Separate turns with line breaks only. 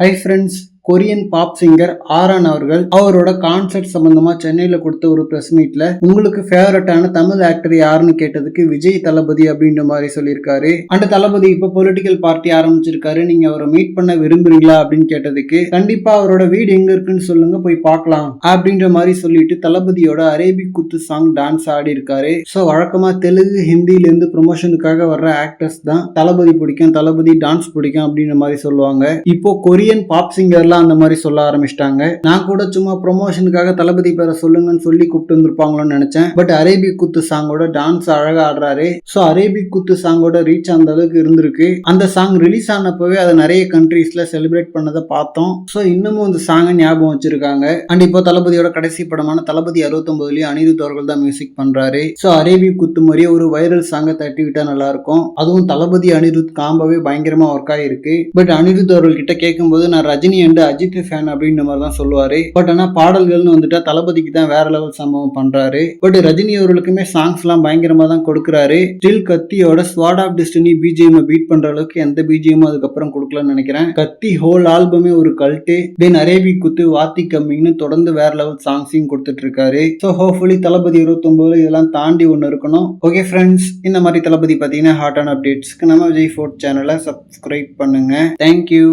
Hi friends Korean pop singer Aaron அவர்கள் அவரோட concert சம்பந்தமா சென்னையில கொடுத்த ஒரு பிரஸ் மீட்ல உங்களுக்கு ஃபேவரட்டான தமிழ் ஆக்டர் யாருன்னு கேட்டதுக்கு விஜய் தளபதி அப்படின்ற மாதிரி சொல்லியிருக்காரு. அந்த தளபதி இப்ப பொலிட்டிக்கல் பார்ட்டி ஆரம்பிச்சிருக்காரு. நீங்க அவரை மீட் பண்ண விரும்புறீங்களா அப்படின்னு கேட்டதுக்கு கண்டிப்பா அவரோட வீடு எங்க இருக்குன்னு சொல்லுங்க போய் பார்க்கலாம் அப்படின்ற மாதிரி சொல்லிட்டு தளபதியோட அரேபிக் குத்து சாங் டான்ஸ் ஆடி இருக்காரு ஸோ வழக்கமா தெலுங்கு ஹிந்தில இருந்து ப்ரொமோஷனுக்காக வர்ற ஆக்டர்ஸ் தான் தளபதி பிடிக்கும் தளபதி டான்ஸ் பிடிக்கும் அப்படின்ற மாதிரி சொல்லுவாங்க. இப்போ கொரியன் பாப் சிங்கர்லாம் அந்த மாதிரி சொல்ல ஆரம்பிச்சிட்டாங்க. நான் கூட சும்மா ப்ரொமோஷனுக்காக தளபதி பேரை சொல்லுங்கன்னு சொல்லி கூப்பிட்டு வந்திருப்பாங்களோன்னு நினைச்சேன். பட் அரேபிக் குத்து சாங்கோட டான்ஸ் அழகா ஆடுறாரு. ஸோ அரேபிக் குத்து சாங்கோட ரீச் அந்த அளவுக்கு இருந்திருக்கு. அந்த சாங் ரிலீஸ் ஆனப்பவே அதை நிறைய கண்ட்ரீஸ்ல செலிப்ரேட் பண்ணதை பார்த்தோம். ஸோ இன்னமும் அந்த சாங்கை ஞாபகம் வச்சிருக்காங்க. அண்ட் இப்போ தளபதியோட கடைசி படமான தளபதி அறுபத்தொன்பதுலயும் அனிருத் அவர்கள் தான் மியூசிக் பண்றாரு. ஸோ அரேபிக் குத்து மாதிரியே ஒரு வைரல் சாங்கை தட்டி விட்டா நல்லா இருக்கும் அதுவும் தளபதி அனிருத் காம்பவே பயங்கரமா ஒர்க் ஆயிருக்கு. பட் அனிருத் அவர்கள் கிட்ட கேட்கும்போது நான் ரஜினி அண்ட் அஜித் ஃபேன் அப்படின்ற மாதிரி தான் சொல்லுவாரு. பட் ஆனா பாடல்கள்னு வந்துட்டா தளபதிக்கு தான் வேற லெவல் சம்பவம் பண்றாரு. பட் ரஜினி அவர்களுக்குமே சாங்ஸ் எல்லாம் பயங்கரமா தான் கொடுக்குறாரு. Still கத்தியோட sword of destiny BGM beat பண்ற அளவுக்கு எந்த பிஜிஎம் அதுக்கப்புறம் கொடுக்கலன்னு நினைக்கிறேன். கத்தி ஹோல் ஆல்பமே ஒரு கல்ட்டு தென் அரேபி குத்து வாத்தி கம்மிங்னு தொடர்ந்து வேற லெவல் சாங்ஸையும் கொடுத்துட்டு இருக்காரு ஸோ ஹோப்ஃபுல்லி தளபதி இருபத்தொன்பதுல இதெல்லாம் தாண்டி ஒன்று இருக்கணும். ஓகே ஃப்ரெண்ட்ஸ் இந்த மாதிரி தளபதி பார்த்தீங்கன்னா ஹாட்டான அப்டேட்ஸ்க்கு நம்ம விஜய் ஃபோர்ட் சேனலை சப்ஸ்கிரைப் பண்ணுங்க. Thank you